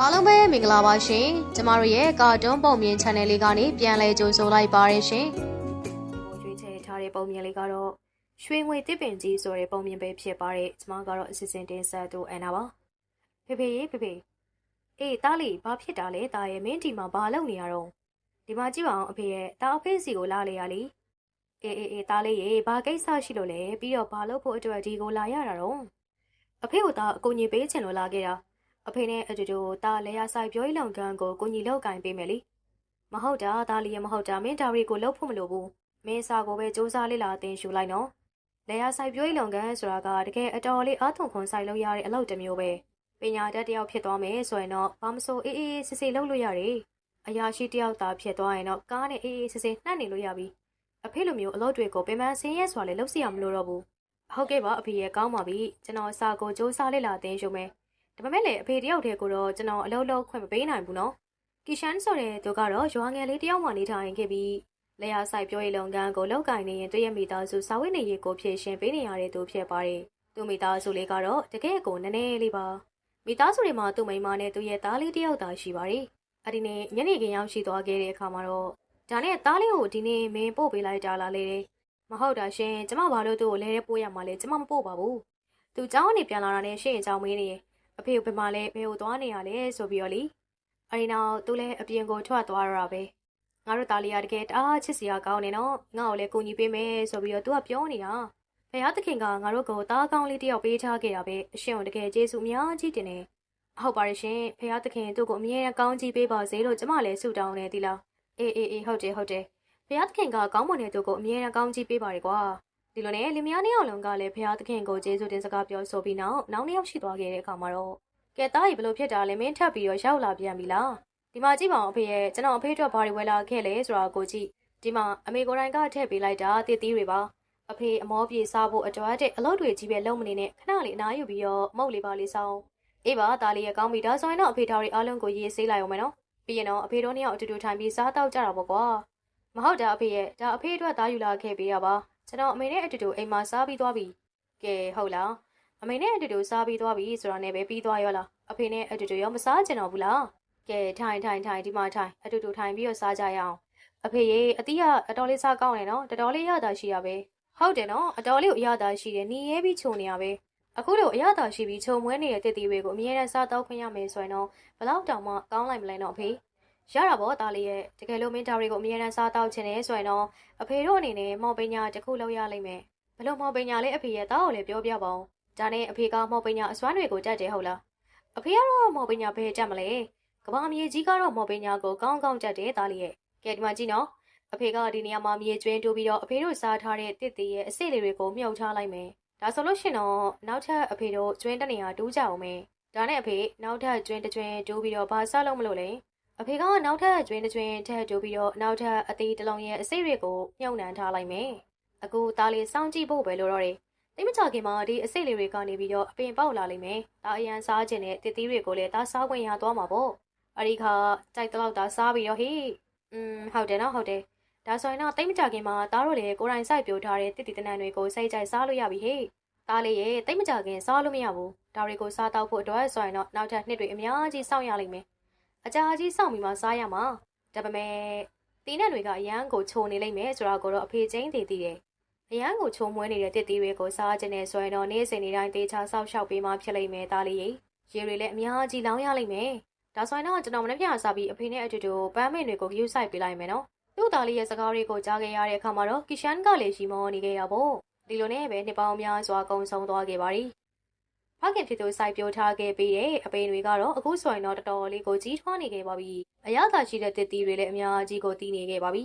အားလုံးပဲမင်္ဂလာပါရှင်ကျမတို့ရဲ့ကာတွန်းပုံမြင် channel လေးကနေပြန်လဲကြိုဆိုလိုက်ပါရရှင်ရွေးချယ်ထားတဲ့ပုံမြင်လေးကတော့ရွှေငွေတစ်ပင်ကြီးဆိုတဲ့ပုံမြင်ပဲဖြစ်ပါတယ်ကျမကတော့အစီအစဉ်တင်ဆက်သူအန်နာပါဖေဖေရေဖေဖေအေးတားလေးဘာဖြစ်တာလဲတားရဲ့မင်းဒီမှာဘာလုပ်နေရတော့ဒီမှာကြည့်ပါအောင်အဖေရဲ့တားအဖေစီကိုလာလေရလीအေးအေးအေးတားလေးရေဘာကိစ္စရှိလို့လဲပြီးတော့ဘာလုပ်ဖို့အတွက်ဒီကိုလာရတာတော့အဖေကတာအကူအညီပေးချင်လို့လာခဲ့တာ အဖေနဲ့အတူတူတာလဲရဆိုင်ပြောရေးလောင်ကန်ကိုကိုညီလောက်ကင်ပေးမယ်လीမဟုတ်တာဒါလီရမဟုတ်တာမင်းဒါရီကိုလှုပ်ဖို့မလိုဘူးမင်းစာကိုပဲစူးစမ်းလေးလာအတင်ရှူလိုက်နော်လဲရဆိုင်ပြောရေးလောင်ကန်ဆိုတာကတကယ်အတော်လေးအားထုံခွန်ဆိုင်လို့ရတဲ့အလုပ်တစ်မျိုးပဲပညာတတ်တယောက်ဖြစ်သွားမယ်ဆိုရင်တော့ဘာမဆိုအေးအေးစစ်စစ်လုပ်လို့ရတယ်အရာရှိတယောက်သာဖြစ်သွားရင်တော့ကားနဲ့အေးအေးစစ်စစ်နှံ့နေလို့ရပြီအဖေလိုမျိုးအလုပ်တွေကိုပင်ပန်းဆင်းရဲစွာလေးလုပ်စီရမလို့တော့ဘူးဟုတ်ကဲ့ပါအဖေရဲ့ကောင်းပါပြီကျွန်တော်စာကိုစူးစမ်းလေးလာအတင်ရှူမယ် ဒါပေမဲ့လည်းအဖေတယောက်တည်းကိုတော့ကျွန်တော်အလုပ်လုပ်ခွင့်မပေးနိုင်ဘူးနော်ကီရှန်ဆိုတဲ့သူကတော့ရွာငယ်လေးတယောက်မှနေထိုင်ခဲ့ပြီးလေယာဆိုင်ပြောရေးလုပ်ငန်းကိုလောက်ကင်နေရင်တရက်မိသားစုစာဝတ်နေရေးကိုဖြည့်ရှင်ပေးနေရတဲ့သူဖြစ်ပါတယ်သူမိသားစုလေးကတော့တကယ်ကိုနည်းနည်းလေးပါမိသားစုတွေမှာသူ့မိန်းမနဲ့သူ့ရဲ့သားလေးတယောက်သာရှိပါတယ်အဲ့ဒီနေ့ညနေခင်းရောက်ရှိသွားခဲ့တဲ့အခါမှာတော့ဒါနဲ့သားလေးကိုဒီနေ့မင်းပို့ပေးလိုက်တာလားလေမဟုတ်တာရှင်ကျမဘာလို့သူ့ကိုလဲတဲ့ပို့ရမှာလဲကျမမပို့ပါဘူးသူเจ้าကနေပြန်လာတာနဲ့ရှင့်အကြောင်းမင်းနေ အဖေကဘယ်မှာလဲဘယ်ကိုသွားနေရလဲဆိုပြီးတော့လीအရင်တော့သူလည်းအပြင်ကိုထွက်သွားရတာပဲငါတို့သားလေးကတကယ်တအားချစ်စရာကောင်းနေနော်ငါ့ကိုလည်းကူညီပေးမယ်ဆိုပြီးတော့သူကပြောနေတာဖခင်သခင်ကငါတို့ကိုသားကောင်းလေးတယောက်ပေးထားခဲ့တာပဲအရှင်ကိုတကယ်ကျေးဇူးအများကြီးတင်တယ်ဟုတ်ပါရဲ့ရှင်ဖခင်သခင်သူ့ကိုအမြဲတမ်းကောင်းကြီးပေးပါစေလို့ကျမလည်းဆုတောင်းနေသီလားအေးအေးအေးဟုတ်တယ်ဟုတ်တယ်ဖခင်သခင်ကကောင်းမွန်တဲ့သူကိုအမြဲတမ်းကောင်းကြီးပေးပါရကွာ ဒီလိုနဲ့လင်မယားနှစ်ယောက်လုံးကလည်းဖခင်သခင်ကိုကျေးဇူးတင်စကားပြောဆိုပြီးနောက်နောက်နှစ်ယောက်ရှိသွားခဲ့တဲ့အခါမှာတော့ကဲသားကြီးဘလို့ဖြစ်တာလဲမင်းထပ်ပြီးတော့ရောက်လာပြန်ပြီလားဒီမှာကြည့်ပါအောင်အဖေရဲ့ကျွန်တော်အဖေအတွက်ဘာတွေဝယ်လာခဲ့လဲဆိုတာကိုကြည့်ဒီမှာအမေကိုယ်တိုင်ကထည့်ပေးလိုက်တာတည်သီးတွေပါအဖေအမောပြေစားဖို့အတွက်တဲ့အလုပ်တွေကြီးပဲလုပ်မနေနဲ့ခဏလေးအနားယူပြီးတော့မုတ်လေးပါလေးစောင်းအေးပါသားလေးရဲ့ကောင်းပြီဒါဆိုရင်တော့အဖေသားတွေအားလုံးကိုရေးဆေးလိုက်အောင်မယ်နော်ပြီးရင်တော့အဖေတို့နှစ်ယောက်အတူတူထိုင်ပြီးစားတောက်ကြတာပေါ့ကွာမဟုတ်တာအဖေရဲ့ဒါအဖေအတွက်သားယူလာခဲ့ပေးရပါ ကျွန်တော်အမေနဲ့အတူတူအိမ်မှာစားပြီးသွားပြီကဲဟုတ်လားအမေနဲ့အတူတူစားပြီးသွားပြီဆိုတာနဲ့ပဲပြီးသွားရောလားအဖေနဲ့အတူတူရောမစားကြတော့ဘူးလားကဲထိုင်ထိုင်ထိုင်ဒီမှာထိုင်အတူတူထိုင်ပြီးတော့စားကြရအောင်အဖေရေအတီးကအတော်လေးစားကောင်းတယ်နော်တော်တော်လေးရတာရှိရပဲဟုတ်တယ်နော်အတော်လေးကိုအရသာရှိတယ်နေရဲပြီးခြုံနေရပဲအခုလိုအရသာရှိပြီးခြုံမွဲနေတဲ့တစ်တီတွေကိုအမြဲတမ်းစားတော့ခွင့်ရမယ်ဆိုရင်တော့ဘလောက်တောင်မှကောင်းလိုက်မလဲတော့အဖေ ရတာပေါ့တားလေးရဲ့တကယ်လို့မင်းတာတွေကိုအမြဲတမ်းစားတော့ချင်တယ်ဆိုရင်တော့အဖေတို့အနေနဲ့မော်ပညာတစ်ခုလုပ်ရလိမ့်မယ်ဘလို့မော်ပညာလေးအဖေရဲ့တားကိုလည်းပြောပြပါဦးဒါနဲ့အဖေကမော်ပညာအစွမ်းတွေကိုတတ်တယ်ဟုတ်လားအဖေကတော့မော်ပညာဘယ်တတ်မလဲကဘာမြေကြီးကတော့မော်ပညာကိုကောင်းကောင်းတတ်တယ်သားလေးရဲ့ကဲဒီမှာကြည့်နော်အဖေကဒီနေရာမှာမြေကျွင်းတိုးပြီးတော့အဖေတို့စားထားတဲ့တစ်သေးရဲ့အစိတ်လေးတွေကိုမြုပ်ထားလိုက်မယ်ဒါဆိုလို့ရှင်တော့နောက်ထပ်အဖေတို့ကျွင်းတနေရာတူးကြအောင်မယ်ဒါနဲ့အဖေနောက်ထပ်ကျွင်းတစ်ကျွင်းတိုးပြီးတော့ဘာစားလို့မလို့လဲ အဖေကနောက်ထပ်ကျွင်းတစ်ကျွင်းထပ်တိုးပြီးတော့နောက်ထပ်အသေးတစ်လုံးရဲ့အစိတ်တွေကိုမြုပ်နှံထားလိုက်မယ်အခုသားလေးစောင့်ကြည့်ဖို့ပဲလိုတော့တယ်တိတ်မချခင်မှာဒီအစိတ်လေးတွေကနေပြီးတော့အပင်ပေါက်လာလိမ့်မယ်။ဒါအရန်စားခြင်းနဲ့တစ်သီးတွေကိုလည်းဒါစားခွင့်ရသွားမှာပေါ့။အဲဒီခါကြိုက်တော့ဒါစားပြီးတော့ဟေးอืมဟုတ်တယ်နော်ဟုတ်တယ်။ဒါဆိုရင်တော့တိတ်မချခင်မှာသားတို့လည်းကိုယ်တိုင်စိုက်ပျိုးထားတဲ့တစ်တီတနန်တွေကိုစိတ်ကြိုက်စားလို့ရပြီဟေး။သားလေးရဲ့တိတ်မချခင်စားလို့မရဘူး။ဒါတွေကိုစားတော့ဖို့အတွက်ဆိုရင်တော့နောက်ထပ်နှစ်တွေအများကြီးစောင့်ရလိမ့်မယ်။ အကြာကြီးစောင့်ပြီးမှစားရမှာ။ဒါပေမဲ့တင်းနဲ့တွေကအရန်ကိုခြုံနေလိမ့်မယ်ဆိုတာကိုတော့အဖေချင်းသိသိတယ်။အရန်ကိုချုံမွေးနေတဲ့တစ်တီးတွေကိုစားခြင်းနဲ့ဆိုရင်တော့နေ့စဉ်နေ့တိုင်းတေချာဆောက်ရှောက်ပေးမှဖြစ်လိမ့်မယ်သားလေးရေရေတွေလည်းအများကြီးလောင်းရလိမ့်မယ်ဒါဆိုရင်တော့ကျွန်တော်မနေ့ပြန်စားပြီးအဖေနဲ့အတူတူပန်းမင်တွေကိုယူဆိုင်ပေးလိုက်မယ်နော်သူ့သားလေးရဲ့စကားတွေကိုကြားခဲ့ရတဲ့အခါမှာတော့ကီရှန်ကလည်းရှိမောနေခဲ့ရပေါ့ဒီလိုနဲ့ပဲနှစ်ပေါင်းများစွာကုံဆုံးသွားခဲ့ပါရီ ဖခင်ဖြစ်သူစိုက်ပျိုးထားခဲ့ပြီးတဲ့အပင်တွေကတော့အခုဆိုရင်တော့တော်တော်လေးကိုကြီးထွားနေခဲ့ပါပြီအရသာရှိတဲ့တစ်တီးတွေလည်းအများကြီးကိုတီးနေခဲ့ပါပြီ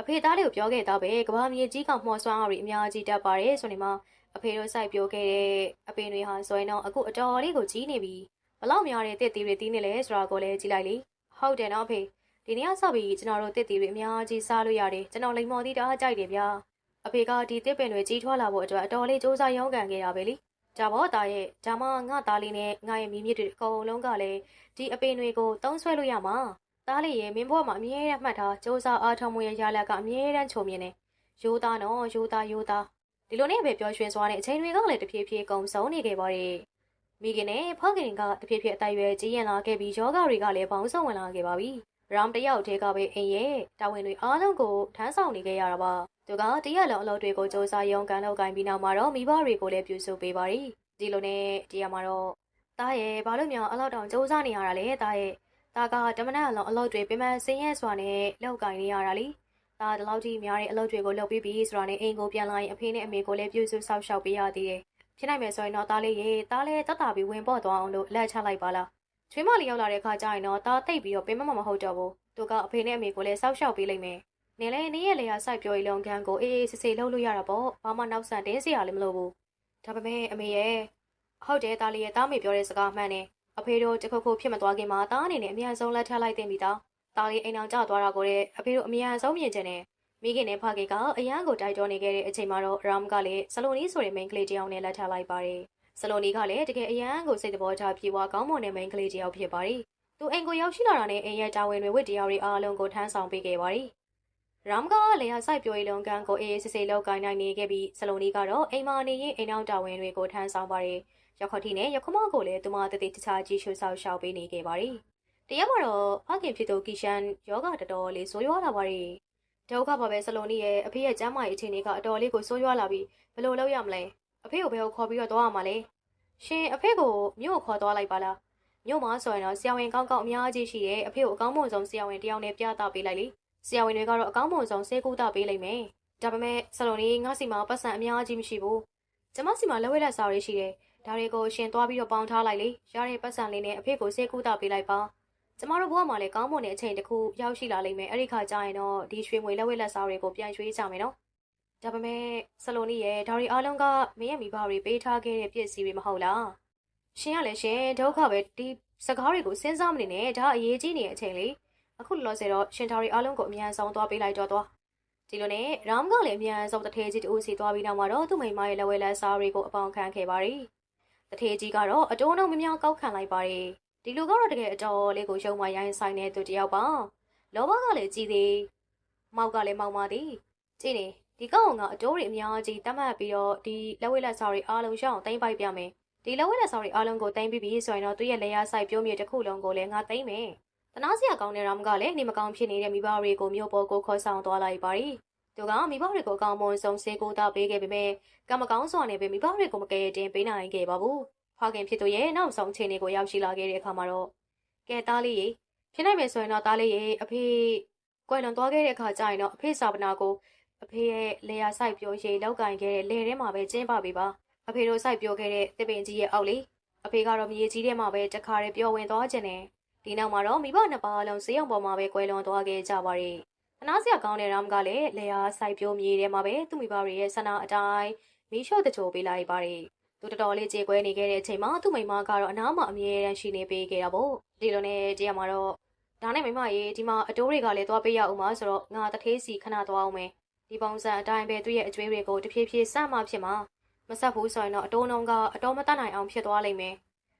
အဖေသားလေးကိုပြောခဲ့တာပဲကဘာမြေကြီးကမှော်စွမ်းအားတွေအများကြီးတက်ပါတယ်ဆိုနေမှာအဖေတို့စိုက်ပျိုးခဲ့တဲ့အပင်တွေဟာဆိုရင်တော့အခုအတော်လေးကိုကြီးနေပြီဘလောက်များတဲ့တစ်တီးတွေတီးနေလဲဆိုတာကိုလည်းကြည့်လိုက်လေဟုတ်တယ်နော်အဖေဒီနေ့ဆောက်ပြီးကျွန်တော်တို့တစ်တီးတွေအများကြီးစားလို့ရတယ်ကျွန်တော်လိမ္မော်သီးတအားကြိုက်တယ်ဗျာအဖေကဒီတစ်ပင်တွေကြီးထွားလာဖို့အတွက်အတော်လေးစူးစမ်းရုန်းကန်ခဲ့ရပဲလေ ဒါဘောသားရဲ့ဒါမှငါသားလေးနဲ့ငါရဲ့မိမြစ်တွေအကုန်လုံးကလည်းဒီအပင်တွေကိုတုံးဆွဲလို့ရမှာသားလေးရဲ့မင်းဘွားမှာအမြဲတမ်းမှတ်ထားစူးစမ်းအားထုတ်မှုရဲ့ရလကအမြဲတမ်းချုံမြင်နေရိုးသားနော်ရိုးသားရိုးသားဒီလိုနဲ့ပဲပျော်ရွှင်စွာနဲ့အချိန်တွေကလည်းတဖြည်းဖြည်းကုန်ဆုံးနေခဲ့ပါတယ်မိခင်နဲ့ဖခင်ကတဖြည်းဖြည်းအတိုင်ရွယ်ကြီးရင်လာခဲ့ပြီးယောဂတွေကလည်းပေါင်းစုံဝင်လာခဲ့ပါပြီ။ ရောင်တယောက်တည်းကပဲအင်းရဲ့တာဝန်တွေအားလုံးကိုထမ်းဆောင်နေခဲ့ရတာပါသူကတရက်လုံးအလုပ်တွေကိုစူးစမ်းရုံကန်လောက်ကင်ပြီးနောက်မှာတော့မိဘတွေကိုလည်းပြုစုပေးပါရီဒီလိုနဲ့တရားမှာတော့တားရဲ့ဘာလို့မြောင်အလောက်တောင်စူးစမ်းနေရတာလဲတားရဲ့တားကတမနာအလုံးအလုပ်တွေပြမဆင်းရဲစွာနဲ့လောက်ကင်နေရတာလीတားဒီလောက်ထိများတဲ့အလုပ်တွေကိုလုပ်ပြီးပြီဆိုတာနဲ့အိမ်ကိုပြန်လာရင်အဖေနဲ့အမေကိုလည်းပြုစုစောင့်ရှောက်ပေးရသေးတယ်ဖြစ်နိုင်မယ်ဆိုရင်တော့တားလေးရေတားလေးတတ်တာပြီးဝင်ပေါ့သွားအောင်လို့လက်ချလိုက်ပါလား ချွေးမလေးရောက်လာတဲ့အခါကျရင်တော့တားတိတ်ပြီးတော့ပင်မမမဟုတ်တော့ဘူး။သူကအဖေနဲ့အမေကိုလည်းဆောက်ရှောက်ပေးလိုက်မယ်။နေလဲနေရလေရစိုက်ပြောရီလုံခန်းကိုအေးအေးဆေးဆေးလှုပ်လို့ရတာပေါ့။ဘာမှနောက်ဆန်တင်းစရာလည်းမလိုဘူး။ဒါပေမဲ့အမေရဲ့ဟုတ်တယ်တားလေးရဲ့တားမေပြောတဲ့စကားမှန်တယ်။အဖေတို့တခုခုဖြစ်မသွားခင်မှာတားအနေနဲ့အမြန်ဆုံးလက်ထပ်လိုက်တင်ပြီးသား။တားလေးအိမ်အောင်ကျသွားတာကိုတဲ့အဖေတို့အမြန်ဆုံးမြင်ချင်တယ်။မိခင်နဲ့ဖခင်ကအရန်ကိုတိုက်တွန်းနေခဲ့တဲ့အချိန်မှာတော့ Ram ကလည်းဆလိုနီဆိုတဲ့ main ကလေးတစ်ယောက်နဲ့လက်ထပ်လိုက်ပါတယ်။ ဆလိုနီကလည်းတကယ်အရန်ကိုစိတ်တဘောထားပြေဝကောင်းမွန်တဲ့ main ကလေးတစ်ယောက်ဖြစ်ပါတယ်။သူအိမ်ကိုရောက်ရှိလာတာနဲ့အိမ်ရဲ့တာဝန်တွေဝတ်တရားတွေအားလုံးကိုထမ်းဆောင်ပေးခဲ့ပါတယ်။ Ram ကလည်းဟာစိုက်ပျိုးရေးလုပ်ငန်းကိုအေးအေးဆေးဆေးလုပ်ကိုင်နိုင်နေခဲ့ပြီးဆလိုနီကတော့အိမ်မာနေရင်အိမ်အောင်တာဝန်တွေကိုထမ်းဆောင်ပါတယ်။ရောက်ခတိနဲ့ရခမကိုလည်းသူမတတိတခြားကြီးရှုဆောက်ရှောက်ပေးနေခဲ့ပါတယ်။တရားမှာတော့ဖခင်ဖြစ်သူကီရှန်ယောဂတော်တော်လေးဆိုးရွားလာပါတယ်။ဒုက္ခပါပဲဆလိုနီရဲ့အဖေရဲ့ကျမ်းမာရေးအခြေအနေကအတော်လေးကိုဆိုးရွားလာပြီးဘယ်လိုလုပ်ရမလဲ။ အဖေကိုဘယ်ကိုခေါ်ပြီးတော့သွားရမှာလဲ။ရှင်အဖေကိုမြို့ကိုခေါ်သွားလိုက်ပါလား။မြို့မှာဆိုရင်တော့ဆရာဝန်ကောင်းကောင်းအများကြီးရှိရဲ့အဖေကိုအကောင်းမွန်ဆုံးဆရာဝန်တယောက်နဲ့ပြသပေးလိုက်လေ။ဆရာဝန်တွေကတော့အကောင်းမွန်ဆုံးဆေးကုသပေးလိုက်မယ်။ဒါပေမဲ့ဆလိုနီငါစီမှာပတ်စံအများကြီးမရှိဘူး။ကျမစီမှာလက်ဝဲလက်စာတွေရှိတယ်။ဒါတွေကိုရှင်သွားပြီးတော့ပေါင်ထားလိုက်လေ။ရတဲ့ပတ်စံလေးနဲ့အဖေကိုဆေးကုသပေးလိုက်ပါ။ကျမတို့ဘဝမှာလည်းကောင်းမွန်တဲ့အချိန်တစ်ခုရောက်ရှိလာလိမ့်မယ်။အဲ့ဒီခါကျရင်တော့ဒီရွှေငွေလက်ဝဲလက်စာတွေကိုပြန်ရွှေးကြမယ်နော်။ ဒါပေမဲ့ဆလိုနီရဲ့ဒါတွေအားလုံးကမင်းရဲ့မိဘတွေပေးထားခဲ့တဲ့ပြည့်စည်တွေမဟုတ်လား။ရှင်ကလည်းရှင်ဒုက္ခပဲဒီစကားတွေကိုစဉ်းစားမနေနဲ့ဒါအရေးကြီးနေတဲ့အချိန်လေအခုလောလောဆယ်တော့ရှင်ဒါတွေအားလုံးကိုအမြန်ဆုံးသွားပေးလိုက်တော့သွားဒီလိုနဲ့ရမ်ကလည်းအမြန်ဆုံးတထေးကြီးတူစီသွားပြီးနောက်မှာတော့သူ့မိမရဲ့လက်ဝဲလက်စားတွေကိုအပေါင်းခံခဲ့ပါရီတထေးကြီးကတော့အတုံးလုံးမမြောင်ကောက်ခံလိုက်ပါရီဒီလူကတော့တကယ်အတော်လေးကိုရုံမရိုင်းဆိုင်တဲ့သူတယောက်ပါလောဘကလည်းကြီးသေးမောက်ကလည်းမောက်ပါသည်ကြည့်နေ ဒီကောင်ကအတိုးတွေအများကြီးတတ်မှတ်ပြီးတော့ဒီလက်ဝဲလက်စားတွေအားလုံးရှောင်းတိုင်းပိုက်ပြမယ်ဒီလက်ဝဲလက်စားတွေအားလုံးကိုတိုင်းပြီးပြီဆိုရင်တော့သူ့ရဲ့လေယာဆိုင်ပြုံးမြေတစ်ခုလုံးကိုလည်းငါသိမ့်မယ်တနာစရာကောင်းတဲ့ရမ်ကလည်းနေမကောင်းဖြစ်နေတဲ့မိဘတွေကိုမြို့ပေါ်ကိုခေါ်ဆောင်သွားလိုက်ပါရီသူကမိဘတွေကိုအကောင်းမွန်ဆုံးစေကိုတာပေးခဲ့ပေမဲ့ကံမကောင်းစွာနဲ့ပဲမိဘတွေကိုမကယ်တင်ပေးနိုင်ခဲ့ပါဘူးဖခင်ဖြစ်သူရဲ့နောက်ဆုံးချိန်တွေကိုရောက်ရှိလာခဲ့တဲ့အခါမှာတော့ကဲသားလေးရေဖြစ်နိုင်မယ်ဆိုရင်တော့သားလေးရေအဖေကွယ်လွန်သွားခဲ့တဲ့အခါကျရင်တော့အဖေစာပနာကို အဖေရဲ့လေယာဆိုင်ပြောရေလောက်ကင်ခဲ့တဲ့လေထဲမှာပဲကျင်းပပေးပါအဖေတို့စိုက်ပြောခဲ့တဲ့တစ်ပင်ကြီးရဲ့အောက်လေးအဖေကတော့မြေကြီးထဲမှာပဲတခါတည်းပျော်ဝင်သွားခြင်းနဲ့ဒီနောက်မှာတော့မိဘနှစ်ပါးလုံးစေးအောင်ပေါ်မှာပဲကွယ်လွန်သွားခဲ့ကြပါရီအနာစရာကောင်းတဲ့ရမ်ကလည်းလေယာစိုက်ပြိုးမြေထဲမှာပဲသူ့မိဘတွေရဲ့ဆန္ဒအတိုင်းမီးရှို့တချို့ပေးလိုက်ပါရီသူတော်တော်လေးကြေကွဲနေခဲ့တဲ့အချိန်မှာသူ့မိမကတော့အနားမှာအမြဲတမ်းရှိနေပေးခဲ့တာပေါ့ဒီလိုနဲ့တရားမှာတော့ဒါနဲ့မိမရေဒီမှာအတိုးတွေကလည်းသွားပေးရအောင်ပါဆိုတော့ငါတထေးစီခဏသွားအောင်မယ် ဒီပုံစံအတိုင်းပဲသူ့ရဲ့အကျွေးတွေကိုတဖြည်းဖြည်းစမှဖြစ်မှာမဆက်ဘူးဆိုရင်တော့အတိုးနှုံးကအတော်မတတ်နိုင်အောင်ဖြစ်သွားလိမ့်မယ်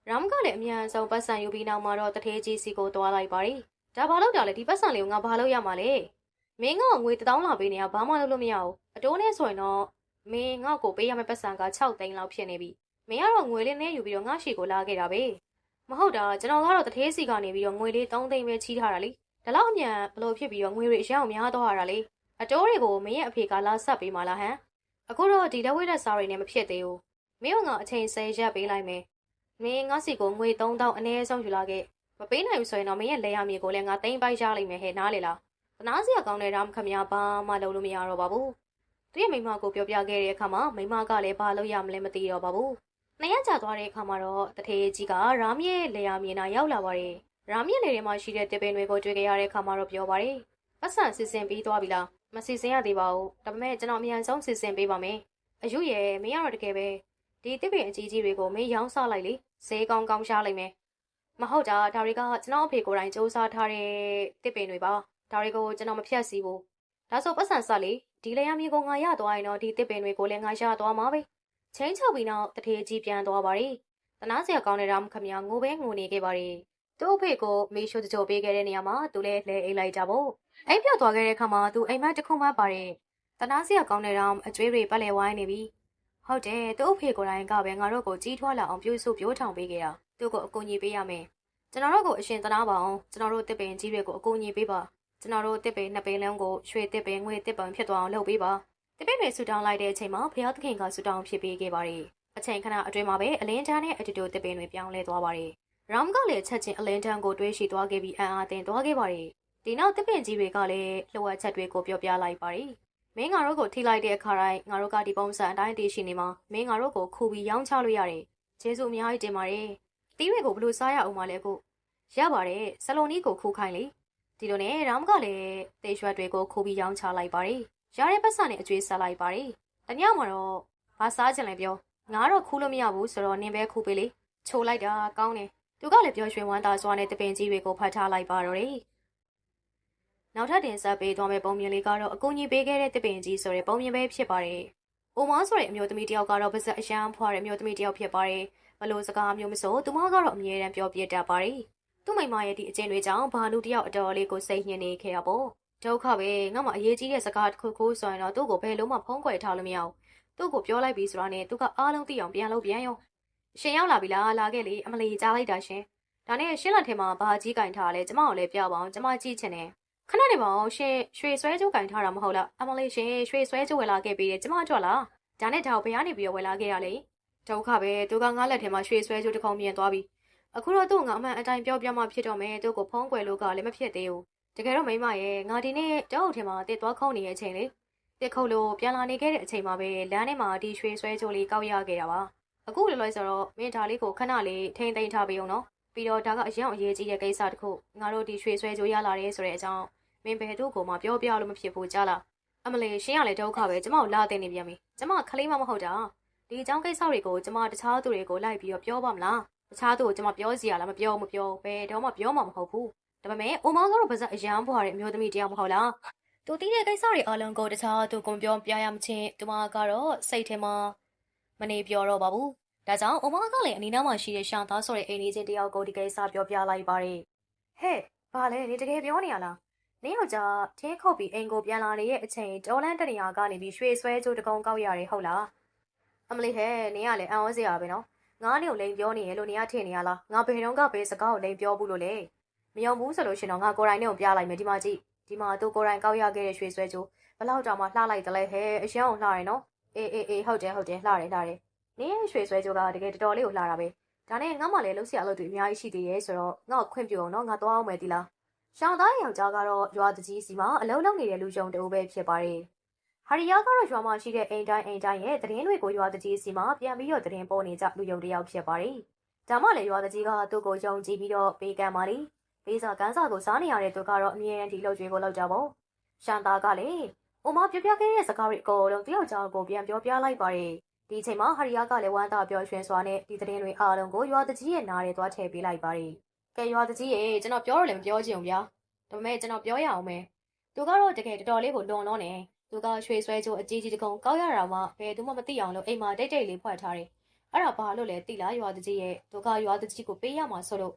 ရမ်ကလည်းအမြန်ဆုံးပတ်စံယူပြီးနောက်မှာတော့တထေးကြီးစီကိုသွားလိုက်ပါရီဒါဘာလို့တာလဲဒီပတ်စံလေးကိုငါဘာလို့ရမှာလဲမင်းကငွေ1000လာပေးနေရဘာမှလုပ်လို့မရဘူးအတိုးနဲ့ဆိုရင်တော့မင်းငါ့ကိုပေးရမယ့်ပတ်စံက6သိန်းလောက်ဖြစ်နေပြီမင်းကတော့ငွေလေးနဲ့ယူပြီးတော့ငါ့ရှီကိုလာခဲ့တာပဲမဟုတ်တာကျွန်တော်ကတော့တထေးစီကနေပြီးတော့ငွေလေး3သိန်းပဲချီးထားတာလေဒါလောက်အမြန်ဘလို့ဖြစ်ပြီးတော့ငွေတွေအရင်အောင်များသွားတာလေ အတိုးတွေကိုမင်းရဲ့အဖေကလာဆက်ပေးမှလားဟမ်အခုတော့ဒီလက်ဝဲတဲ့စားတွေနဲ့မဖြစ်သေးဘူးမင်းကအချိန်ဆယ်ရက်ပေးလိုက်မယ်မင်းငါစီကိုငွေ3000အနည်းဆုံးယူလာခဲ့မပေးနိုင်ဘူးဆိုရင်တော့မင်းရဲ့လဲရမြေကိုလည်းငါသိမ်းပိုက်ရလိမ့်မယ်ဟဲ့နားလေလားတနာစရာကောင်းတဲ့ရမ်ခမရဘာမှလုပ်လို့မရတော့ပါဘူးသူရဲ့မိမကိုပြောပြခဲ့တဲ့အခါမှာမိမကလည်းဘာလုပ်ရမလဲမသိတော့ပါဘူးနှစ်ရက်ကြာသွားတဲ့အခါမှာတော့တထေးကြီးကရမ်ရဲ့လေယာမြေနာရောက်လာပါတယ်ရမ်ရဲ့လေထဲမှာရှိတဲ့တစ်ပင်တွေကိုတွေ့ကြရတဲ့အခါမှာတော့ပြောပါတယ်ပတ်စံစစ်စင်ပြီးသွားပြီလား မစီစဉ်ရသေးပါဘူးဒါပေမဲ့ကျွန်တော်အမြန်ဆုံးစီစဉ်ပေးပါမယ်အယူရဲ့မင်းကတော့တကယ်ပဲဒီတစ်ပင်အကြီးကြီးတွေကိုမင်းရောင်းစားလိုက်လေဈေးကောင်းကောင်းရှားလိုက်မယ်မဟုတ်တာဒါတွေကကျွန်တော်အဖေကိုယ်တိုင်စူးစမ်းထားတဲ့တစ်ပင်တွေပါဒါတွေကိုကျွန်တော်မဖြတ်စီဘူးဒါဆိုပတ်စံဆက်လေဒီလေယာမြေကိုငါရသွားရင်တော့ဒီတစ်ပင်တွေကိုလည်းငါရသွားမှာပဲချင်းချောက်ပြီးနောက်တထေးကြီးပြန်သွားပါရီတနာစရာကောင်းတဲ့ရမ်ခမရငိုပဲငိုနေခဲ့ပါရီသူ့အဖေကိုမေရှိုးတကြိုပေးခဲ့တဲ့နေရာမှာသူလည်းလဲအိတ်လိုက်ကြဖို့ အိမ်ပြောက်သွားခဲ့တဲ့အခါမှာသူအိမ်မက်တစ်ခုမှပါတယ်တနာစရာကောင်းတဲ့ရမ်အကျွေးတွေပတ်လဲဝိုင်းနေပြီဟုတ်တယ်သူ့အဖေကိုယ်တိုင်ကပဲငါတို့ကိုကြီးထွားလာအောင်ပြုစုပြောထောင်ပေးခဲ့တာသူ့ကိုအကူအညီပေးရမယ်ကျွန်တော်တို့ကိုအရှင်သနာပါအောင်ကျွန်တော်တို့တစ်ပင်ကြီးတွေကိုအကူအညီပေးပါကျွန်တော်တို့တစ်ပင်နှစ်ပင်လုံးကိုရွှေတစ်ပင်ငွေတစ်ပင်ဖြစ်သွားအောင်လုပ်ပေးပါတစ်ပင်တွေဆူတောင်းလိုက်တဲ့အချိန်မှာဘုရားသခင်ကဆူတောင်းဖြစ်ပေးခဲ့ပါတယ်အချိန်ခဏအတွင်းမှာပဲအလင်းတန်းနဲ့အတူတူတစ်ပင်တွေပြောင်းလဲသွားပါတယ်ရမ်ကလည်းချက်ချင်းအလင်းတန်းကိုတွေးရှိသွားခဲ့ပြီးအံ့အားသင့်သွားခဲ့ပါတယ် ဒီနောက်တစ်ပင်ကြီးတွေကလည်းလှုပ်အပ်ချက်တွေကိုပြောပြလိုက်ပါတယ်မင်းငါတို့ကိုထိလိုက်တဲ့အခါတိုင်းငါတို့ကဒီပုံစံအတိုင်းတည်ရှိနေမှာမင်းငါတို့ကိုခုပြီးရောင်းချလို့ရတယ်ကျေးဇူးအများကြီးတင်ပါတယ်တီးတွေကိုဘလို့စားရအောင်မလဲကိုရပါတယ်ဆလိုနီးကိုခိုးခိုင်းလေဒီလိုနဲ့ရမ်ကလည်းတေရွှက်တွေကိုခိုးပြီးရောင်းချလိုက်ပါတယ်ရတဲ့ပတ်စံနဲ့အကျွေးဆက်လိုက်ပါတယ်တညမှာတော့ဘာစားချင်လဲပြောငါတော့ခူးလို့မရဘူးဆိုတော့နင်းပဲခူးပေးလေချိုလိုက်တာကောင်းတယ်သူကလည်းပြောရွှင်ဝမ်းသာစွာနဲ့တပင်ကြီးတွေကိုဖတ်ထားလိုက်ပါတော့တယ် နောက်ထပ်တင်ဆက်ပေးသွားမယ့်ပုံမြင်လေးကတော့အကူအညီပေးခဲ့တဲ့တပင်ကြီးဆိုတဲ့ပုံမြင်ပဲဖြစ်ပါတယ်။အိုမားဆိုတဲ့အမျိုးသမီးတစ်ယောက်ကတော့ပါဇက်အရန်ဖွာတဲ့အမျိုးသမီးတစ်ယောက်ဖြစ်ပါတယ်။ဘလို့စကားမျိုးမဆိုသူမကတော့အမြဲတမ်းပြောပြတတ်ပါတယ်။သူ့မိမရဲ့ဒီအကျင့်တွေကြောင့်ဘာလူတစ်ယောက်အတော်လေးကိုစိတ်ညစ်နေခဲ့ရပေါ့။ဒုက္ခပဲငါမှအရေးကြီးတဲ့စကားတစ်ခုခုဆိုရင်တော့သူ့ကိုဘယ်လုံးမှဖုံးကွယ်ထားလို့မရဘူး။သူ့ကိုပြောလိုက်ပြီးဆိုတာနဲ့သူကအားလုံးသိအောင်ပြန်လုပ်ပြန်ရော။ရှင်ရောက်လာပြီလားလာခဲ့လေအမလီကြားလိုက်တာရှင်။ဒါနဲ့ရှင်းလက်ထဲမှာဘာကြီးကင်ထားလဲကျမကိုလည်းပြပါအောင်ကျမကြည့်ချင်တယ်။ ခဏနေပါအောင်ရှင်ရွှေဆွဲကြိုးကင်ထားတာမဟုတ်လားအမလေးရှင်ရွှေဆွဲကြိုးဝယ်လာခဲ့ပြီးတယ်ကျမအတွက်လားဒါနဲ့ဒါကိုဘယ်ကနေပြီးတော့ဝယ်လာခဲ့ရလဲဒုက္ခပဲသူကငါလက်ထဲမှာရွှေဆွဲကြိုးတစ်ခုံမြင်သွားပြီအခုတော့သူ့ငါအမှန်အတိုင်းပြောပြမှဖြစ်တော့မယ်သူ့ကိုဖုံးကွယ်လို့ကလည်းမဖြစ်သေးဘူးတကယ်တော့မိမရဲ့ငါဒီနေ့တောအုပ်ထဲမှာတစ်သွားခုံနေတဲ့အချိန်လေတစ်ခုလို့ပြန်လာနေခဲ့တဲ့အချိန်မှာပဲလမ်းထဲမှာဒီရွှေဆွဲကြိုးလေးကောက်ရခဲ့တာပါအခုလောလောဆိုတော့မင်းဒါလေးကိုခဏလေးထိမ့်သိမ်းထားပေးအောင်နော်ပြီးတော့ဒါကအရင်အရေးကြီးတဲ့ကိစ္စတစ်ခုငါတို့ဒီရွှေဆွဲကြိုးရလာတယ်ဆိုတဲ့အကြောင်း မင်းဘယ်တို့ကိုမှပြောပြလို့မဖြစ်ဘူးကြားလားအမလေးရှင်းရလေဒုက္ခပဲကျမကိုလာတင်နေပြန်ပြီကျမခလေးမမဟုတ်တာဒီအကြောင်းကိစ္စတွေကိုကျမတခြားသူတွေကိုလိုက်ပြီးတော့ပြောပါမလားတခြားသူကိုကျမပြောစီရလားမပြောမပြောဘယ်တော့မှပြောမှာမဟုတ်ဘူးဒါပေမဲ့အိုမာကတော့ပါဇက်အရန်ဖွာတဲ့အမျိုးသမီးတယောက်မဟုတ်လားသူတီးတဲ့ကိစ္စတွေအလုံးကိုတခြားသူကပြောပြရမချင်းသူမကတော့စိတ်ထဲမှာမနေပြောတော့ပါဘူးဒါကြောင့်အိုမာကလည်းအနီးနားမှာရှိတဲ့ရှောင်းသားဆိုတဲ့အိမ်လေးချင်းတယောက်ကိုဒီကိစ္စပြောပြလိုက်ပါတယ်ဟဲ့ဘာလဲနေတကယ်ပြောနေရလား နင်းယောက်ျားထင်းခုတ်ပြီးအိမ်ကိုပြန်လာနေရဲ့အချိန်ဒေါ်လန်တနေရာကနေပြီးရွှေဆွဲကြိုးတကုံကောက်ရတယ်ဟုတ်လားအမလေးဟဲ့နင်းကလည်းအံ့ဩစရာပဲနော်ငါးနေကိုလိန်ပြောနေရလို့နင်းကထင်နေရလားငါဘယ်တော့ကဘယ်စကားကိုလိန်ပြောဘူးလို့လဲမယုံဘူးဆိုလို့ရှင်တော့ငါကိုယ်တိုင်နဲ့ကိုပြလိုက်မယ်ဒီမှာကြည့်ဒီမှာသူကိုယ်တိုင်ကောက်ရခဲ့တဲ့ရွှေဆွဲကြိုးဘလောက်တောင်မှလှလိုက်တယ်လဲဟဲ့အရှမ်းအောင်လှရယ်နော်အေးအေးအေးဟုတ်တယ်ဟုတ်တယ်လှတယ်လှတယ်နင်းရဲ့ရွှေဆွဲကြိုးကတကယ်တော်တော်လေးကိုလှတာပဲဒါနဲ့ငါမှလည်းလှုပ်ရှားလို့သူအများကြီးရှိသေးရဲ့ဆိုတော့ငါ့ကိုခွင့်ပြုအောင်နော်ငါသွားအောင်မယ်ဒီလား ရှောင်းသားယောက်ျားကတော့ရွာတကြီးစီမှာအလုံးလုံးနေတဲ့လူယုံတူပဲဖြစ်ပါတယ်။ဟာရီယာကတော့ရွာမှာရှိတဲ့အိမ်တိုင်းအိမ်တိုင်းရဲ့သတင်းတွေကိုရွာတကြီးစီမှာပြန်ပြီးတော့သတင်းပေါ်နေကြလူယုံတစ်ယောက်ဖြစ်ပါတယ်။ဒါမှလည်းရွာတကြီးကသူ့ကိုယုံကြည်ပြီးတော့ပေးကမ်းပါလေ။ပေးစာကန်းစာကိုစားနေရတဲ့သူကတော့အမြဲတမ်းဒီလှုပ်ကြွေးကိုလောက်ကြပါ။ရှောင်းသားကလည်းအိုမပြောပြခဲ့တဲ့စကားတွေအကုန်လုံးတယောက်ကြောင်ကိုပြန်ပြောပြလိုက်ပါတယ်။ဒီအချိန်မှာဟာရီယာကလည်းဝမ်းသာပျော်ရွှင်စွာနဲ့ဒီသတင်းတွေအားလုံးကိုရွာတကြီးရဲ့နားထဲသွားထည့်ပေးလိုက်ပါတယ်။ ကဲရွာတကြီးရဲ့ကျွန်တော်ပြောတော့လည်းမပြောချင်ဘူးဗျာ။ဒါပေမဲ့ကျွန်တော်ပြောရအောင်မယ်။သူကတော့တကယ်တော်တော်လေးကိုလွန်လုံးနေ။သူကရွှေဆွဲချိုးအကြီးကြီးတကုံကောက်ရတာမှဘယ်သူမှမသိအောင်လို့အိမ်မှာတိတ်တိတ်လေးဖွက်ထားတယ်။အဲ့ဒါဘာလို့လဲသိလားရွာတကြီးရဲ့သူကရွာတကြီးကိုပေးရမှာဆိုလို့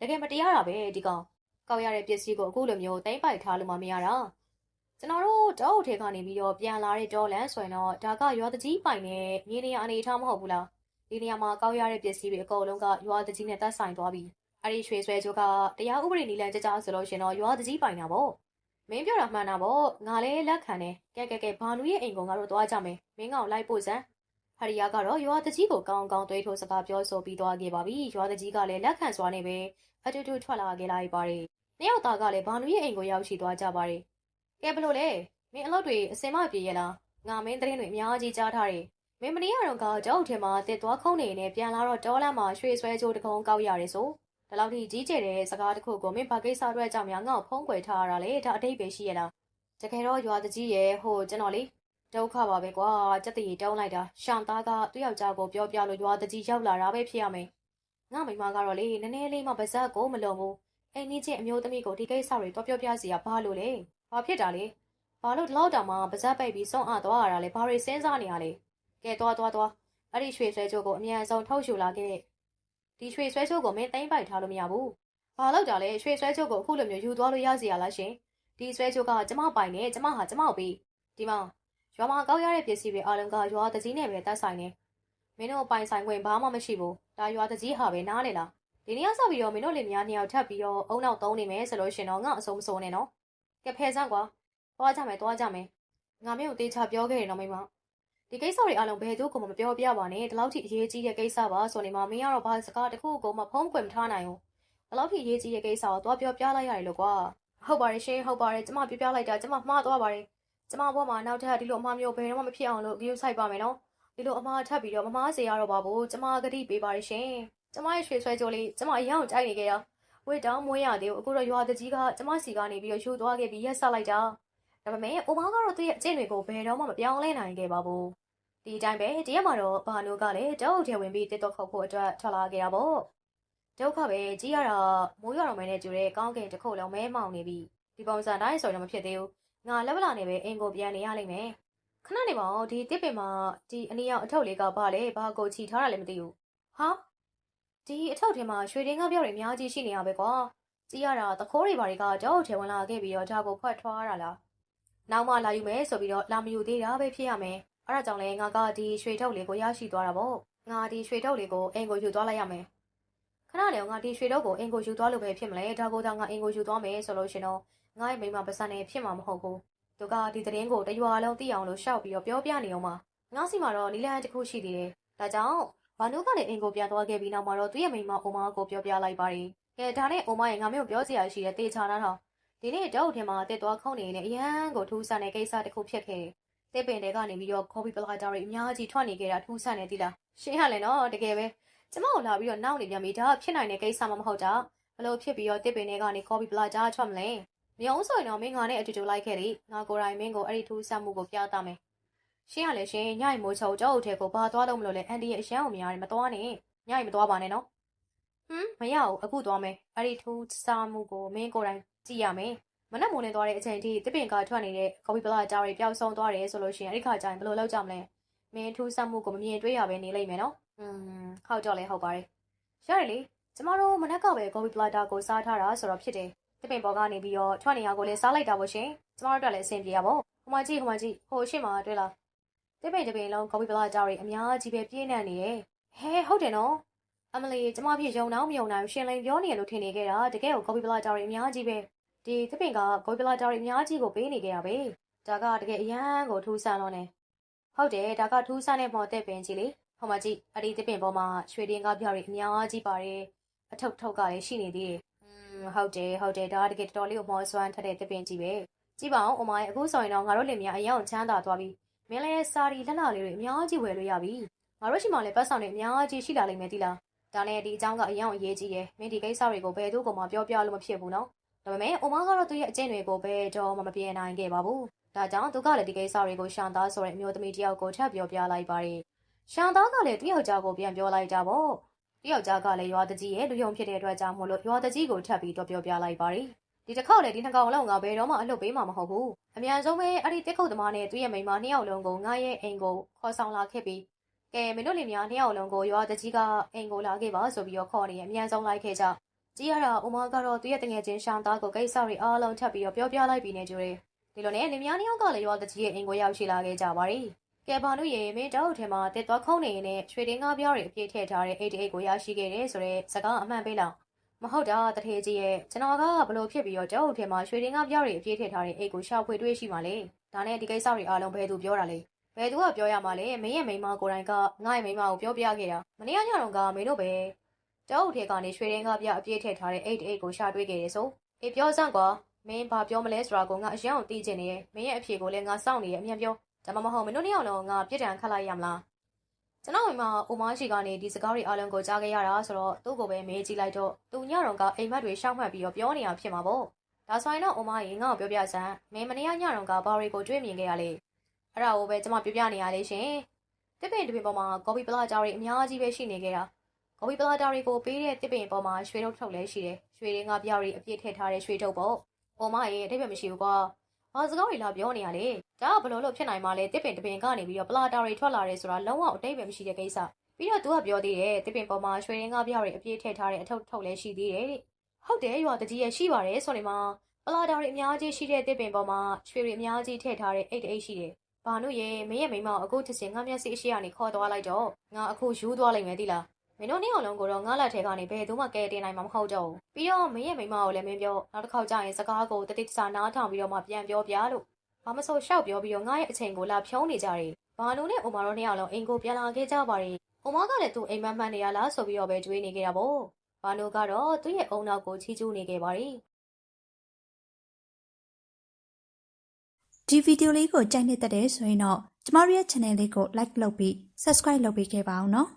တကယ်မတရားတာပဲဒီကောင်ကောက်ရတဲ့ပစ္စည်းကိုအခုလိုမျိုးတိမ့်ပိုက်ထားလို့မှမရတာ။ကျွန်တော်တို့တောအုပ်ထဲကနေပြီးတော့ပြန်လာတဲ့ဒေါ်လန်ဆိုရင်တော့ဒါကရွာတကြီးပိုင်နဲ့မြေနေရအနေထားမဟုတ်ဘူးလား။ဒီနေရာမှာကောက်ရတဲ့ပစ္စည်းတွေအကုန်လုံးကရွာတကြီးနဲ့သက်ဆိုင်သွားပြီ။ အဲ့ဒီရွှေဆွဲချိုးကတရားဥပဒေနီလန်ကြကြဆိုလို့ရှင်တော့ရွာတကြီးပိုင်တာပေါ့မင်းပြောတာမှန်တာပေါ့ငါလည်းလက်ခံတယ်ကဲကဲကဲဘာနူရဲ့အိမ်ကိုငါတို့သွားကြမယ်မင်းကောင်လိုက်ပို့စမ်းဟရိယာကတော့ရွာတကြီးကိုကောင်းကောင်းသွေးထိုးစကားပြောဆိုပြီးသွားခဲ့ပါပြီရွာတကြီးကလည်းလက်ခံစွာနဲ့ပဲအတူတူထွက်လာခဲ့လိုက်ပါတယ်နှစ်ယောက်သားကလည်းဘာနူရဲ့အိမ်ကိုရောက်ရှိသွားကြပါတယ်ကဲဘလို့လဲမင်းအလုပ်တွေအစင်မပြေရလားငါမင်းသတင်းတွေအများကြီးကြားထားတယ်မင်းမနေ့ကတော့ကကြောက်ထဲမှာတစ်သွားခုံနေနေပြန်လာတော့တောလမ်းမှာရွှေဆွဲချိုးတကုံကောက်ရတယ်ဆို ဒါလောက်ထိကြီးကျယ်တဲ့စကားတစ်ခုကိုမင်းဘာကိစ္စအတွက်ကြောင့်များငါ့ကိုဖုံးကွယ်ထားရတာလေဒါအတိတ်ပဲရှိရလားတကယ်တော့ရွာတကြီးရဲ့ဟိုကျွန်တော်လေဒုက္ခပါပဲကွာစက်တရီတုံးလိုက်တာရှောင်းသားကသူ့ယောက်ျားကိုပြောပြလို့ရွာတကြီးရောက်လာတာပဲဖြစ်ရမယ်ငါမိမကတော့လေနည်းနည်းလေးမှပါဇက်ကိုမလုံဘူးအိမ်ကြီးချင်းအမျိုးသမီးကိုဒီကိစ္စတွေတော့ပြောပြစီရဘာလို့လဲဘာဖြစ်တာလဲဘာလို့ဒီလောက်တောင်မှပါဇက်ပိတ်ပြီးဆုံးအပ်သွားရတာလဲဘာတွေစဉ်းစားနေရလဲကဲသွားသွားသွားအဲ့ဒီရွှေဆွဲချိုးကိုအမြန်ဆုံးထုတ်ယူလာခဲ့ ဒီရွှေဆွဲချိုးကိုမင်းသိမ့်ပိုက်ထားလို့မရဘူး။ဘာလို့ကြလဲရွှေဆွဲချိုးကိုအခုလိုမျိုးယူသွားလို့ရစီရလားရှင်။ဒီဆွဲချိုးကကျမပိုင်နဲ့ကျမဟာကျမကိုပြီးဒီမှာရွာမှာကောက်ရတဲ့ပစ္စည်းတွေအလုံးကရွာတကြီးနဲ့ပဲတက်ဆိုင်နေမင်းတို့ပိုင်ဆိုင်ခွင့်ဘာမှမရှိဘူးဒါရွာတကြီးဟာပဲနားလေလားဒီနေ့ကစပြီးတော့မင်းတို့လင်မယားနှစ်ယောက်ထပ်ပြီးတော့အုံနောက်သုံးနေမယ်ဆိုလို့ရှင်တော့ငါအဆုံးမဆုံးနဲ့နော်ကဲဖယ်စမ်းကွာသွားကြမယ်သွားကြမယ်ငါမင်းကိုတေချာပြောခဲ့တယ်နော်မိမ ဒီကိစ္စတွေအလုံးဘယ်သူကမှမပြောပြပါနဲ့ဒီလောက်ထိအရေးကြီးတဲ့ကိစ္စပါဆိုနေမှာမင်းကတော့ဘာစကားတစ်ခုကိုမှဖုံးကွယ်မထားနိုင်ဘူးဒီလောက်ထိအရေးကြီးတဲ့ကိစ္စကိုသွားပြောပြလိုက်ရတယ်လို့ကွာဟုတ်ပါတယ်ရှင်ဟုတ်ပါတယ်ကျမပြောပြလိုက်တာကျမမှားသွားပါတယ်ကျမဘွားမှာနောက်ထပ်ဒီလိုအမှားမျိုးဘယ်တော့မှမဖြစ်အောင်လို့ဂရုစိုက်ပါမယ်နော်ဒီလိုအမှားထပ်ပြီးတော့မမားစေရတော့ပါဘူးကျမဂတိပေးပါရရှင်ကျမရဲ့ရွှေဆွဲကြိုးလေးကျမအရင်အောင်ကြိုက်နေခဲ့ရဝေတောင်းမွေးရသေးဘူးအခုတော့ရွာတကြီးကကျမစီကနေပြီးတော့ယူသွားခဲ့ပြီးရက်ဆက်လိုက်တာ ဒါပေမဲ့အိုမားကတော့သူ့ရဲ့အကျင့်တွေကိုဘယ်တော့မှမပြောင်းလဲနိုင်ခဲ့ပါဘူးဒီအတိုင်းပဲတရက်မှာတော့ဘာနိုကလည်းတောအုပ်ထဲဝင်ပြီးတစ်တော့ခုတ်ဖို့အတွက်ထွက်လာခဲ့တာပေါ့ဒုက္ခပဲကြီးရတာမိုးရွာတော်မဲနဲ့တူတဲ့ကောင်းကင်တစ်ခုလုံးမဲမောင်နေပြီဒီပုံစံတိုင်းဆိုတော့မဖြစ်သေးဘူးငါလက်ဗလာနဲ့ပဲအင်ကိုပြန်နေရလိမ့်မယ်ခဏနေပါဦးဒီတစ်ပင်မှာဒီအနီရောင်အထုပ်လေးကဘာလဲဘာကိုချီထားတာလည်းမသိဘူးဟာဒီအထုပ်ထဲမှာရွှေတင်းကားပြောက်တွေအများကြီးရှိနေရပဲကွာကြည့်ရတာသခိုးတွေဘာတွေကကြောက်ထဲဝင်လာခဲ့ပြီးတော့ဒါကိုဖွက်ထွားရတာလား နောက်မှလာယူမယ်ဆိုပြီးတော့လာမယူသေးတာပဲဖြစ်ရမယ်အဲ့ဒါကြောင့်လဲငါကဒီရွှေထုတ်လေးကိုရရှိသွားတာပေါ့ငါဒီရွှေထုတ်လေးကိုအင်ကိုယူသွားလိုက်ရမယ်ခဏနေငါဒီရွှေထုတ်ကိုအင်ကိုယူသွားလို့ပဲဖြစ်မလဲဒါကိုတော့ငါအင်ကိုယူသွားမယ်ဆိုလို့ရှင်တော့ငါ့ရဲ့မိန်းမပစံနေဖြစ်မှာမဟုတ်ဘူးသူကဒီသတင်းကိုတရွာလုံးသိအောင်လို့ရှောက်ပြီးတော့ပြောပြနေအောင်ပါငါစီမှာတော့နီလန်တစ်ခုရှိသေးတယ်ဒါကြောင့်ဘာနုကလည်းအင်ကိုပြန်သွားခဲ့ပြီးနောက်မှာတော့သူ့ရဲ့မိန်းမအိုမာကိုပြောပြလိုက်ပါတယ်ကဲဒါနဲ့အိုမာရဲ့ငါမျိုးပြောစရာရှိတဲ့တေချာနာတော့ ဒီနေ့တော့ထင်မှာတက်သွားခုံနေနေအရန်ကိုထူးဆန်းတဲ့ကိစ္စတစ်ခုဖြစ်ခဲ့တယ်တစ်ပင်တွေကနေပြီးတော့ကော်ပီပလာတာတွေအများကြီးထွက်နေကြတာထူးဆန်းနေသီလားရှင်းရလဲနော်တကယ်ပဲကျမကိုလာပြီးတော့နောက်နေပြန်ပြီဒါဖြစ်နိုင်တဲ့ကိစ္စမှမဟုတ်တာဘလို့ဖြစ်ပြီးတော့တစ်ပင်တွေကနေကော်ပီပလာတာထွက်မလဲမြေအောင်ဆိုရင်တော့မင်းငါနဲ့အတူတူလိုက်ခဲ့လေငါကိုယ်တိုင်မင်းကိုအဲ့ဒီထူးဆန်းမှုကိုပြသမယ်ရှင်းရလေရှင်းညိုင်မိုးချုပ်ကြောက်အထဲကိုဘာသွားလို့မလို့လဲအန်ဒီရဲ့အရန်ကိုမရတယ်မသွားနဲ့ညိုင်မသွားပါနဲ့နော်ဟမ်မရဘူးအခုသွားမယ်အဲ့ဒီထူးဆန်းမှုကိုမင်းကိုယ်တိုင် ကြည့်ရမယ်မနက်မိုးလင်းသွားတဲ့အချိန်ထိတစ်ပင်ကထွက်နေတဲ့ကော်ပီပလာကြားတွေပျောက်ဆုံးသွားတယ်ဆိုလို့ရှိရင်အဲ့ဒီခါကျရင်ဘယ်လိုလုပ်ကြမလဲမင်းထူးဆန်းမှုကိုမမြင်တွေ့ရပဲနေလိမ့်မယ်နော်อืมဟုတ်တော့လဲဟုတ်ပါတယ်ရတယ်လေကျမတို့မနက်ကပဲကော်ပီပလာတာကိုစားထားတာဆိုတော့ဖြစ်တယ်တစ်ပင်ပေါ်ကနေပြီးတော့ထွက်နေရကိုလည်းစားလိုက်တာပေါ့ရှင်ကျမတို့အတွက်လည်းအဆင်ပြေရပါ့ဟိုမှာကြည့်ဟိုမှာကြည့်ဟိုရှင်းမှာတွေ့လားတစ်ပင်တစ်ပင်လုံးကော်ပီပလာကြောက်တွေအများကြီးပဲပြည့်နေနေရဲ့ဟဲဟုတ်တယ်နော်အမလီကျမဖြစ်ယုံတော့မယုံနိုင်ရှင်လိန်ပြောနေရလို့ထင်နေခဲ့တာတကယ်ကိုကော်ပီပလာကြောက်တွေအများကြီးပဲ ဒီတစ်ပင်ကကော်ပီပလာကြောက်တွေအများကြီးကိုပေးနေခဲ့တာပဲဒါကတကယ်အရန်ကိုထူးဆန်းတော့နေဟုတ်တယ်ဒါကထူးဆန်းတဲ့မော်တဲ့ပင်ကြီးလေဟိုမှာကြည့်အဲ့ဒီတစ်ပင်ပေါ်မှာရွှေတင်းကားပြောက်တွေအများကြီးပါတယ်အထုပ်ထုပ်ကလည်းရှိနေသေးတယ်อืมဟုတ်တယ်ဟုတ်တယ်ဒါကတကယ်တော်တော်လေးကိုမောဆွမ်းထက်တဲ့တပင်ကြီးပဲကြည့်ပါဦးအမရဲ့အခုဆိုရင်တော့ငါတို့လင်မယားအရင်အောင်ချမ်းသာသွားပြီမင်းလည်းစာရီလက်လာလေးတွေအများကြီးဝယ်လို့ရပြီငါတို့ရှိမှလည်းပတ်ဆောင်တွေအများကြီးရှိလာလိမ့်မယ်တိလားဒါနဲ့ဒီအကြောင်းကအရင်အောင်အရေးကြီးတယ်မင်းဒီကိစ္စတွေကိုဘယ်သူ့ကိုမှပြောပြလို့မဖြစ်ဘူးနော် ဒါပေမဲ့အမကတော့သူ့ရဲ့အကျင့်တွေကိုဘယ်တော့မှမပြေနိုင်ခဲ့ပါဘူးဒါကြောင့်သူကလည်းဒီကိစ္စတွေကိုရှောင်သားဆိုတဲ့အမျိုးသမီးတစ်ယောက်ကိုထပ်ပြောပြလိုက်ပါတယ်ရှောင်သားကလည်းသူ့ယောက်ျားကိုပြန်ပြောလိုက်တာပေါ့တယောက်ျားကလည်းရွာတကြီးရဲ့လူယုံဖြစ်တဲ့အတွက်ကြောင့်မို့လို့ရွာတကြီးကိုထပ်ပြီးတော့ပြောပြလိုက်ပါတယ်ဒီတစ်ခေါက်လေဒီနှစ်ကောင်လုံးကဘယ်တော့မှအလုပ်ပေးမှာမဟုတ်ဘူးအမြန်ဆုံးပဲအဲ့ဒီတက်ခုတ်သမားနဲ့သူ့ရဲ့မိန်းမနှစ်ယောက်လုံးကိုငါရဲ့အိမ်ကိုခေါ်ဆောင်လာခဲ့ပြီးကဲမင်းတို့လင်မယားနှစ်ယောက်လုံးကိုရွာတကြီးကအိမ်ကိုလာခဲ့ပါဆိုပြီးတော့ခေါ်နေအမြန်ဆုံးလိုက်ခဲ့ကြ ကြည့်ရတာအိုမာကတော့သူ့ရဲ့တငယ်ချင်းရှောင်းသားကိုကိစ္စတွေအားလုံးထပ်ပြီးတော့ပြောပြလိုက်ပြီးနေကြတယ်ဒီလိုနဲ့လင်မယားနှစ်ယောက်ကလည်းရွာတကြီးရဲ့အိမ်ကိုရောက်ရှိလာခဲ့ကြပါတယ်ကဲဘာလို့ရေမင်းတောက်ထဲမှာတက်သွားခုံးနေရင်နဲ့ရွှေတင်းကားပြောတွေအပြည့်ထည့်ထားတဲ့88ကိုရရှိခဲ့တယ်ဆိုတော့စကားအမှန်ပေးလောက်မဟုတ်တာတထေကြီးရဲ့ကျွန်တော်ကဘလို့ဖြစ်ပြီးတော့တောက်ထဲမှာရွှေတင်းကားပြောတွေအပြည့်ထည့်ထားတဲ့အိတ်ကိုရှောက်ဖွေတွေးရှိမှလေဒါနဲ့ဒီကိစ္စတွေအားလုံးဘယ်သူပြောတာလဲဘယ်သူကပြောရမှာလဲမင်းရဲ့မိန်းမကိုယ်တိုင်ကငါ့ရဲ့မိန်းမကိုပြောပြခဲ့တာမနေ့ကညတော့ကမင်းတို့ပဲ တောက်ထဲကနေရွှေတင်းကားပြအပြည့်ထည့်ထားတဲ့88ကိုရှာတွေ့ခဲ့တယ်ဆိုအေးပြောစမ်းကွာမင်းဘာပြောမလဲဆိုတာကိုငါအရင်အောင်သိချင်နေရဲ့မင်းရဲ့အဖြေကိုလည်းငါစောင့်နေရဲ့အမြန်ပြောဒါမှမဟုတ်မင်းတို့နှစ်ယောက်လုံးငါပြစ်ဒဏ်ခတ်လိုက်ရမလားကျွန်တော်မိမအိုမရှိကနေဒီစကားတွေအားလုံးကိုကြားခဲ့ရတာဆိုတော့သူ့ကိုပဲမေးကြည့်လိုက်တော့သူညတော့ကအိမ်မက်တွေရှောက်မှတ်ပြီးတော့ပြောနေတာဖြစ်မှာပေါ့ဒါဆိုရင်တော့အိုမကြီးငါ့ကိုပြောပြစမ်းမင်းမနေ့ကညတော့ကဘာတွေကိုတွေ့မြင်ခဲ့ရလဲအဲ့ဒါကိုပဲကျွန်မပြောပြနေရလေရှင်တစ်ပင်တစ်ပင်ပေါ်မှာကော်ပီပလာတာတွေအများကြီးပဲရှိနေခဲ့တာ ကော်ပီပလာတာတွေကိုပေးတဲ့တစ်ပင်ပေါ်မှာရွှေထုတ်ထုတ်လဲရှိတယ်ရွှေတွေကပြောက်တွေအပြည့်ထည့်ထားတဲ့ရွှေထုတ်ပေါ့အိုမရဲ့အထိပ္ပယ်မရှိဘူးကွာ။ဘာစကားတွေလာပြောနေရလဲ။ဒါကဘလို့လို့ဖြစ်နိုင်မှာလဲတစ်ပင်တစ်ပင်ကနေပြီးတော့ပလာတာတွေထွက်လာတယ်ဆိုတာလုံးဝအတိတ်ပဲမရှိတဲ့ကိစ္စ။ပြီးတော့ तू ကပြောသေးတယ်တစ်ပင်ပေါ်မှာရွှေရင်းကားပြောက်တွေအပြည့်ထည့်ထားတဲ့အထုပ်ထုပ်လည်းရှိသေးတယ်တဲ့။ဟုတ်တယ်ရွာတကြီးရဲ့ရှိပါတယ်ဆိုနေမှာပလာတာတွေအများကြီးရှိတဲ့တစ်ပင်ပေါ်မှာရွှေတွေအများကြီးထည့်ထားတဲ့အိတ်တအိတ်ရှိတယ်။ဘာလို့ရေမင်းရဲ့မိန်းမကိုအခုချက်ချင်းငါမျက်စိအရှိကနေခေါ်သွားလိုက်တော့ငါအခုယူသွားလိုက်မယ်တိလား မင်းတို့နှစ်ယောက်လုံးကိုတော့ငါလက်ထဲကနေဘယ်သူမှကဲတင်နိုင်မှာမဟုတ်တော့ဘူးပြီးတော့မင်းရဲ့မိန်းမကိုလည်းမင်းပြောနောက်တစ်ခေါက်ကျရင်စကားကိုတတိတစားနားထောင်ပြီးတော့မှပြန်ပြောပြလို့ဘာမဆိုရှောက်ပြောပြီးတော့ငါရဲ့အချိန်ကိုလာဖြုံးနေကြတယ်ဘာလို့နဲ့အိုမာတို့နှစ်ယောက်လုံးအိမ်ကိုပြန်လာခဲ့ကြပါရဲ့အိုမာကလည်းသူ့အိမ်မက်မှန်နေရလားဆိုပြီးတော့ပဲကြွေးနေခဲ့တာပေါ့ဘာလို့ကတော့သူ့ရဲ့အုံနောက်ကိုချီးကျူးနေခဲ့ပါတယ်ဒီဗီဒီယိုလေးကိုကြိုက်နေတဲ့တဲ့ဆိုရင်တော့ကျမတို့ရဲ့ channel လေးကို like လုပ်ပြီး subscribe လုပ်ပေးခဲ့ပါအောင်နော်